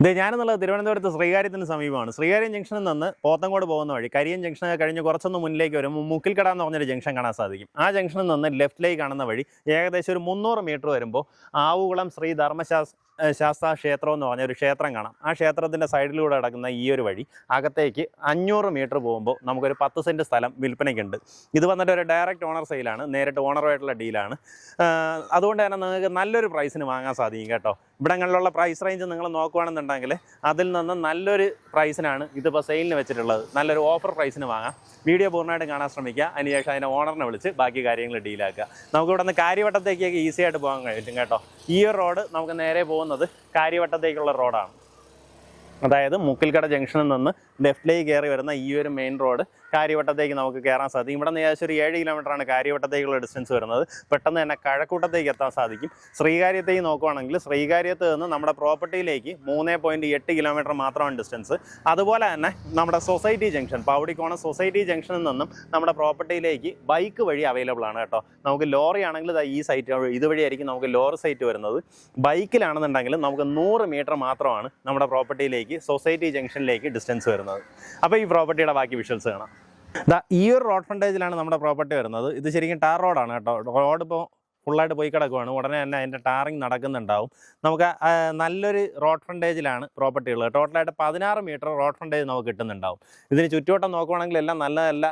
ഇത് ഞാനെന്നുള്ളത് തിരുവനന്തപുരത്ത് ശ്രീകാര്യത്തിന് സമീപമാണ്. ശ്രീകാര്യം ജംഗ്ഷനിൽ നിന്ന് പോത്തങ്കോട് പോകുന്ന വഴി കരിയൻ ജംഗ്ഷൻ കഴിഞ്ഞ് കുറച്ചൊന്ന് മുന്നിലേക്ക് വരും. മുക്കിൽക്കട എന്ന് പറഞ്ഞൊരു ജംഗ്ഷൻ കാണാൻ സാധിക്കും. ആ ജംഗ്ഷനിൽ നിന്ന് ലെഫ്റ്റിലേക്ക് കാണുന്ന വഴി ഏകദേശം ഒരു മുന്നൂറ് മീറ്റർ വരുമ്പോൾ ആവുകുളം ശ്രീ ധർമ്മശാസ് ശാസ്താ ക്ഷേത്രം എന്ന് പറഞ്ഞ ഒരു ക്ഷേത്രം കാണാം. ആ ക്ഷേത്രത്തിന്റെ സൈഡിലൂടെ കിടക്കുന്ന ഈ ഒരു വഴി അകത്തേക്ക് അഞ്ഞൂറ് മീറ്റർ പോകുമ്പോൾ നമുക്കൊരു പത്ത് സെന്റ് സ്ഥലം വിൽപ്പനയ്ക്കുണ്ട്. ഇത് വന്നിട്ട് ഒരു ഡയറക്റ്റ് ഓണർ സെയിലാണ് നേരിട്ട് ഓണറുമായിട്ടുള്ള ഡീലാണ്. അതുകൊണ്ട് തന്നെ നിങ്ങൾക്ക് നല്ലൊരു പ്രൈസിന് വാങ്ങാൻ സാധിക്കും കേട്ടോ. ഇവിടങ്ങളിലുള്ള പ്രൈസ് റേഞ്ച് നിങ്ങൾ നോക്കുകയാണെന്നുണ്ടെങ്കിൽ അതിൽ നിന്ന് നല്ലൊരു പ്രൈസിനാണ് ഇതിപ്പോൾ സെയിലിന് വെച്ചിട്ടുള്ളത്. നല്ലൊരു ഓഫർ പ്രൈസിന് വാങ്ങാം. വീഡിയോ പൂർണമായിട്ട് കാണാൻ ശ്രമിക്കുക. അതിനുശേഷം അതിന്റെ ഓണറിനെ വിളിച്ച് ബാക്കി കാര്യങ്ങൾ ഡീലാക്കുക. നമുക്ക് ഇവിടെ നിന്ന് കാര്യവട്ടത്തേക്കൊക്കെ ഈസി ആയിട്ട് പോകാൻ കഴിയും കേട്ടോ. ഈ റോഡ് നമുക്ക് നേരെ പോകുന്നത് കാര്യവട്ടത്തേക്കുള്ള റോഡാണ്. അതായത് മുക്കിൽക്കട ജംഗ്ഷനിൽ നിന്ന് ലെഫ്റ്റിലേക്ക് കയറി വരുന്ന ഈ ഒരു മെയിൻ റോഡ് കാര്യവട്ടത്തേക്ക് നമുക്ക് കയറാൻ സാധിക്കും. ഇവിടെ നിന്ന് ഏകദേശം ഒരു ഏഴ് കിലോമീറ്ററാണ് കാര്യവട്ടത്തേക്കുള്ള ഡിസ്റ്റൻസ് വരുന്നത്. പെട്ടെന്ന് തന്നെ കഴക്കൂട്ടത്തേക്ക് എത്താൻ സാധിക്കും. ശ്രീകാര്യത്തേക്ക് നോക്കുവാണെങ്കിൽ ശ്രീകാര്യത്ത് നിന്ന് നമ്മുടെ പ്രോപ്പർട്ടിയിലേക്ക് മൂന്ന് പോയിന്റ് എട്ട് കിലോമീറ്റർ മാത്രമാണ് ഡിസ്റ്റൻസ് അതുപോലെ തന്നെ നമ്മുടെ സൊസൈറ്റി ജംഗ്ഷൻ പൗടിക്കോണം സൊസൈറ്റി ജംഗ്ഷനിൽ നിന്നും നമ്മുടെ പ്രോപ്പർട്ടിയിലേക്ക് ബൈക്ക് വഴി അവൈലബിൾ ആണ് കേട്ടോ. നമുക്ക് ലോറി ആണെങ്കിൽ ഈ സൈറ്റ് ഇതുവഴിയായിരിക്കും നമുക്ക് ലോറി സൈറ്റ് വരുന്നത്. ബൈക്കിലാണെന്നുണ്ടെങ്കിൽ നമുക്ക് നൂറ് മീറ്റർ മാത്രമാണ് നമ്മുടെ പ്രോപ്പർട്ടിയിലേക്ക് സൊസൈറ്റി ജംഗ്ഷനിലേക്ക് ഡിസ്റ്റൻസ് വരുന്നത്. അപ്പോൾ ഈ പ്രോപ്പർട്ടിയുടെ ബാക്കി വിഷ്വൽസ് കാണാം. ഈ ഒരു റോഡ് ഫ്രണ്ടേജിലാണ് നമ്മുടെ പ്രോപ്പർട്ടി വരുന്നത്. ഇത് ശരിക്കും ടാർ റോഡാണ് കേട്ടോ. റോഡ് ഇപ്പോൾ ഫുള്ളായിട്ട് പോയി കിടക്കുവാണ്. ഉടനെ തന്നെ അതിന്റെ ടാറിങ് നടക്കുന്നുണ്ടാവും. നമുക്ക് നല്ലൊരു റോഡ് ഫ്രണ്ടേജിലാണ് പ്രോപ്പർട്ടി ഉള്ളത്. ടോട്ടലായിട്ട് പതിനാറ് മീറ്റർ റോഡ് ഫ്രണ്ടേജ് നമുക്ക് കിട്ടുന്നുണ്ടാവും. ഇതിന് ചുറ്റുവട്ടം നോക്കുവാണെങ്കിൽ എല്ലാം നല്ല നല്ല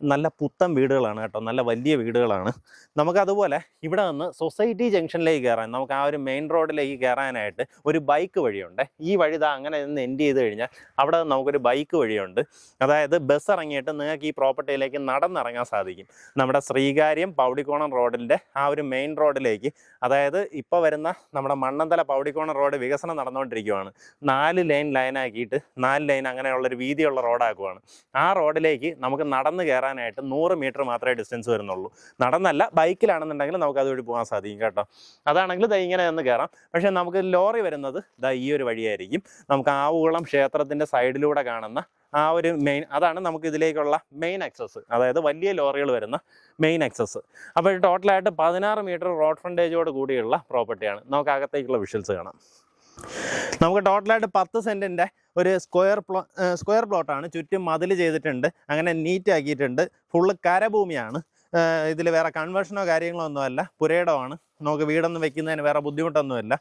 നല്ല പുത്തൻ വീടുകളാണ് കേട്ടോ. നല്ല വലിയ വീടുകളാണ്. നമുക്കതുപോലെ ഇവിടെ നിന്ന് സൊസൈറ്റി ജംഗ്ഷനിലേക്ക് കയറാൻ നമുക്ക് ആ ഒരു മെയിൻ റോഡിലേക്ക് കയറാനായിട്ട് ഒരു ബൈക്ക് വഴിയുണ്ട്. ഈ വഴി ഇതാ അങ്ങനെ നിന്ന് എൻഡ് ചെയ്ത് കഴിഞ്ഞാൽ അവിടെ നമുക്കൊരു ബൈക്ക് വഴിയുണ്ട്. അതായത് ബസ് ഇറങ്ങിയിട്ട് നിങ്ങൾക്ക് ഈ പ്രോപ്പർട്ടിയിലേക്ക് നടന്നിറങ്ങാൻ സാധിക്കും. നമ്മുടെ ശ്രീകാര്യം പൗടിക്കോണം റോഡിന്റെ ആ ഒരു മെയിൻ റോഡിലേക്ക് അതായത് ഇപ്പോൾ വരുന്ന നമ്മുടെ മണ്ണന്തല പൗടിക്കോണം റോഡ് വികസനം നടന്നുകൊണ്ടിരിക്കുകയാണ് നാല് ലൈൻ ലൈനാക്കിയിട്ട് നാല് ലൈൻ അങ്ങനെയുള്ളൊരു വീതിയുള്ള റോഡാക്കുവാണ്. ആ റോഡിലേക്ക് നമുക്ക് നടന്ന് കയറാനായിട്ട് നൂറ് മീറ്റർ മാത്രമേ ഡിസ്റ്റൻസ് വരുന്നുള്ളൂ. നടന്നല്ല ബൈക്കിലാണെന്നുണ്ടെങ്കിൽ നമുക്ക് അതുവഴി പോകാൻ സാധിക്കും കേട്ടോ. അതാണെങ്കിൽ ദൈ ഇങ്ങനെ നിന്ന് കയറാം. പക്ഷേ നമുക്ക് ലോറി വരുന്നത് ദാ ഈ ഒരു വഴിയായിരിക്കും. നമുക്ക് ആവുകുളം ക്ഷേത്രത്തിന്റെ സൈഡിലൂടെ കാണുന്ന ആ ഒരു മെയിൻ അതാണ് നമുക്ക് ഇതിലേക്കുള്ള മെയിൻ ആക്സസ് അതായത് വലിയ ലോറികൾ വരുന്ന മെയിൻ ആക്സസ് അപ്പോൾ ടോട്ടലായിട്ട് പതിനാറ് മീറ്റർ റോഡ് ഫ്രണ്ടേജോട് കൂടിയുള്ള പ്രോപ്പർട്ടിയാണ് നമുക്ക് അകത്തേക്കുള്ള വിഷ്വൽസ് കാണാം. നമുക്ക് ടോട്ടലായിട്ട് പത്ത് സെന്റിന്റെ ഒരു സ്ക്വയർ പ്ലോ സ്ക്വയർ പ്ലോട്ടാണ് ചുറ്റും മതിൽ ചെയ്തിട്ടുണ്ട്. അങ്ങനെ നീറ്റ് ആക്കിയിട്ടുണ്ട്. ഫുള്ള് കരഭൂമിയാണ്. ഇതിൽ വേറെ കൺവേർഷനോ കാര്യങ്ങളോ ഒന്നുമല്ല. പുരയിടമാണ്. നമുക്ക് വീടൊന്നും വെക്കുന്നതിന് വേറെ ബുദ്ധിമുട്ടൊന്നുമില്ല.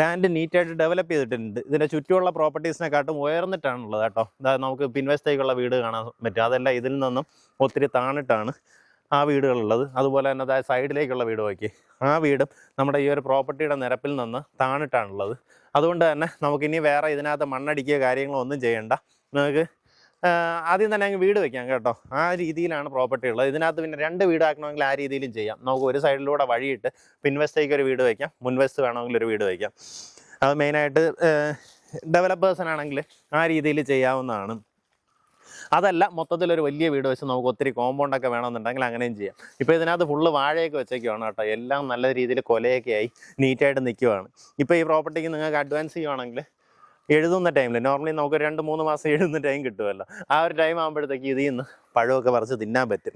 ലാൻഡ് നീറ്റായിട്ട് ഡെവലപ്പ് ചെയ്തിട്ടുണ്ട്. ഇതിന്റെ ചുറ്റുമുള്ള പ്രോപ്പർട്ടീസിനെക്കാട്ടും ഉയർന്നിട്ടാണുള്ളത് കേട്ടോ. നമുക്ക് പിൻവശത്തേക്കുള്ള വീട് കാണാൻ പറ്റും. അതല്ല ഇതിൽ നിന്നും ഒത്തിരി താണിട്ടാണ്. ആ വീടുകളുള്ളത്. അതുപോലെ തന്നെ അതായത് സൈഡിലേക്കുള്ള വീട് നോക്കി ആ വീടും നമ്മുടെ ഈ ഒരു പ്രോപ്പർട്ടിയുടെ നിരപ്പിൽ നിന്ന് താണിട്ടാണുള്ളത്. അതുകൊണ്ട് തന്നെ നമുക്കിനി വേറെ ഇതിനകത്ത് മണ്ണടിക്കുക കാര്യങ്ങളോ ഒന്നും ചെയ്യണ്ട. നമുക്ക് ആദ്യം തന്നെ അങ്ങ് വീട് വെക്കാം കേട്ടോ. ആ രീതിയിലാണ് പ്രോപ്പർട്ടി ഉള്ളത്. ഇതിനകത്ത് പിന്നെ രണ്ട് വീടാക്കണമെങ്കിൽ ആ രീതിയിലും ചെയ്യാം. നമുക്ക് ഒരു സൈഡിലൂടെ വഴിയിട്ട് പിൻവശത്തേക്ക് ഒരു വീട് വയ്ക്കാം മുൻവശത്ത് വേണമെങ്കിൽ ഒരു വീട് വയ്ക്കാം അത് മെയിനായിട്ട് ഡെവലപ്പേഴ്സിനാണെങ്കിൽ ആ രീതിയിൽ ചെയ്യാവുന്നതാണ്. അതല്ല മൊത്തത്തിലൊരു വലിയ വീട് വെച്ച് നമുക്ക് ഒത്തിരി കോമ്പൗണ്ടൊക്കെ വേണമെന്നുണ്ടെങ്കിൽ അങ്ങനെയും ചെയ്യാം. ഇപ്പോൾ ഇതിനകത്ത് ഫുള്ള് വാഴയൊക്കെ വെച്ചേക്കുവാണ് കേട്ടോ. എല്ലാം നല്ല രീതിയിൽ കൊലയൊക്കെ ആയി നീറ്റായിട്ട് നിൽക്കുവാണ് ഇപ്പോൾ ഈ പ്രോപ്പർട്ടിക്ക് നിങ്ങൾക്ക് അഡ്വാൻസ് ചെയ്യുവാണെങ്കിൽ എഴുതുന്ന ടൈമിൽ നോർമലി നമുക്ക് രണ്ട് മൂന്ന് മാസം എഴുതുന്ന ടൈം കിട്ടുമല്ലോ. ആ ഒരു ടൈം ആകുമ്പോഴത്തേക്ക് ഇതിൽ നിന്ന് പഴമൊക്കെ പറിച്ച് തിന്നാൻ പറ്റും.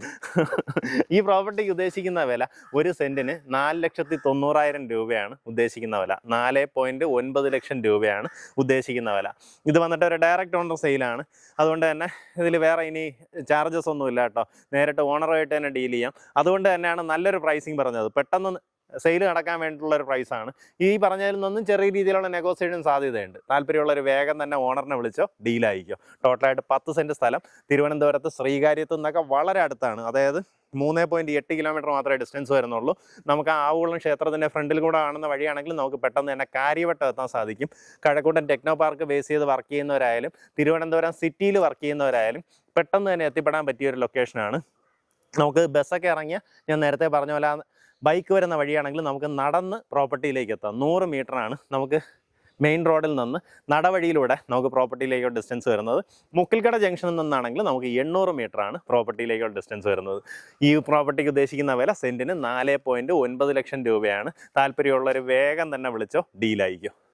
ഈ പ്രോപ്പർട്ടിക്ക് ഉദ്ദേശിക്കുന്ന വില ഒരു സെന്റിന് നാല് ലക്ഷത്തി തൊണ്ണൂറായിരം രൂപയാണ് ഉദ്ദേശിക്കുന്ന വില. നാല് പോയിന്റ് ഒൻപത് ലക്ഷം രൂപയാണ് ഉദ്ദേശിക്കുന്ന വില. ഇത് വന്നിട്ട് ഒരു ഡയറക്റ്റ് ഓണർ സെയിലാണ് അതുകൊണ്ട് തന്നെ ഇതിൽ വേറെ ഇനി ചാർജസ് ഒന്നും ഇല്ല കേട്ടോ. നേരിട്ട് ഓണറുമായിട്ട് തന്നെ ഡീൽ ചെയ്യാം. അതുകൊണ്ട് തന്നെയാണ് നല്ലൊരു പ്രൈസിങ് പറഞ്ഞത്. പെട്ടെന്ന് സെയിൽ നടക്കാൻ വേണ്ടിയിട്ടുള്ള ഒരു പ്രൈസാണ് ഈ പറഞ്ഞതിൽ നിന്നും ചെറിയ രീതിയിലുള്ള നെഗോസിയേഷൻ സാധ്യതയുണ്ട്. താല്പര്യമുള്ളൊരു വേഗം തന്നെ ഓണറിനെ വിളിച്ചോ ഡീലായിരിക്കും ടോട്ടലായിട്ട് പത്ത് സെന്റ് സ്ഥലം തിരുവനന്തപുരത്ത് ശ്രീകാര്യത്തു നിന്നൊക്കെ വളരെ അടുത്താണ്. അതായത് മൂന്ന് പോയിന്റ് എട്ട് കിലോമീറ്റർ മാത്രമേ ഡിസ്റ്റൻസ് വരുന്നുള്ളൂ. നമുക്ക് ആവുകുളം ക്ഷേത്രത്തിന്റെ ഫ്രണ്ടിൽ കൂടെ കാണുന്ന വഴിയാണെങ്കിൽ നമുക്ക് പെട്ടെന്ന് തന്നെ കാര്യവട്ടം എത്താൻ സാധിക്കും. കഴക്കൂട്ടൻ ടെക്നോ പാർക്ക് ബേസ് ചെയ്ത് വർക്ക് ചെയ്യുന്നവരായാലും തിരുവനന്തപുരം സിറ്റിയിൽ വർക്ക് ചെയ്യുന്നവരായാലും പെട്ടെന്ന് തന്നെ എത്തിപ്പെടാൻ പറ്റിയ ഒരു ലൊക്കേഷനാണ് നമുക്ക് ബസ്സൊക്കെ ഇറങ്ങിയ ഞാൻ നേരത്തെ പറഞ്ഞ പോലെ ബൈക്ക് വരുന്ന വഴിയാണെങ്കിൽ നമുക്ക് നടന്ന് പ്രോപ്പർട്ടിയിലേക്ക് എത്താം. നൂറ് മീറ്ററാണ് നമുക്ക് മെയിൻ റോഡിൽ നിന്ന് നടവഴിയിലൂടെ നമുക്ക് പ്രോപ്പർട്ടിയിലേക്കുള്ള ഡിസ്റ്റൻസ് വരുന്നത്. മുക്കിൽക്കട ജംഗ്ഷനിൽ നിന്നാണെങ്കിൽ നമുക്ക് എണ്ണൂറ് മീറ്ററാണ് പ്രോപ്പർട്ടിയിലേക്കുള്ള ഡിസ്റ്റൻസ് വരുന്നത്. ഈ പ്രോപ്പർട്ടിക്ക് ഉദ്ദേശിക്കുന്ന വില സെന്റിന് നാല് പോയിന്റ് ഒൻപത് ലക്ഷം രൂപയാണ്. താല്പര്യമുള്ളവർ വേഗം തന്നെ വിളിച്ചോ ഡീലായിരിക്കും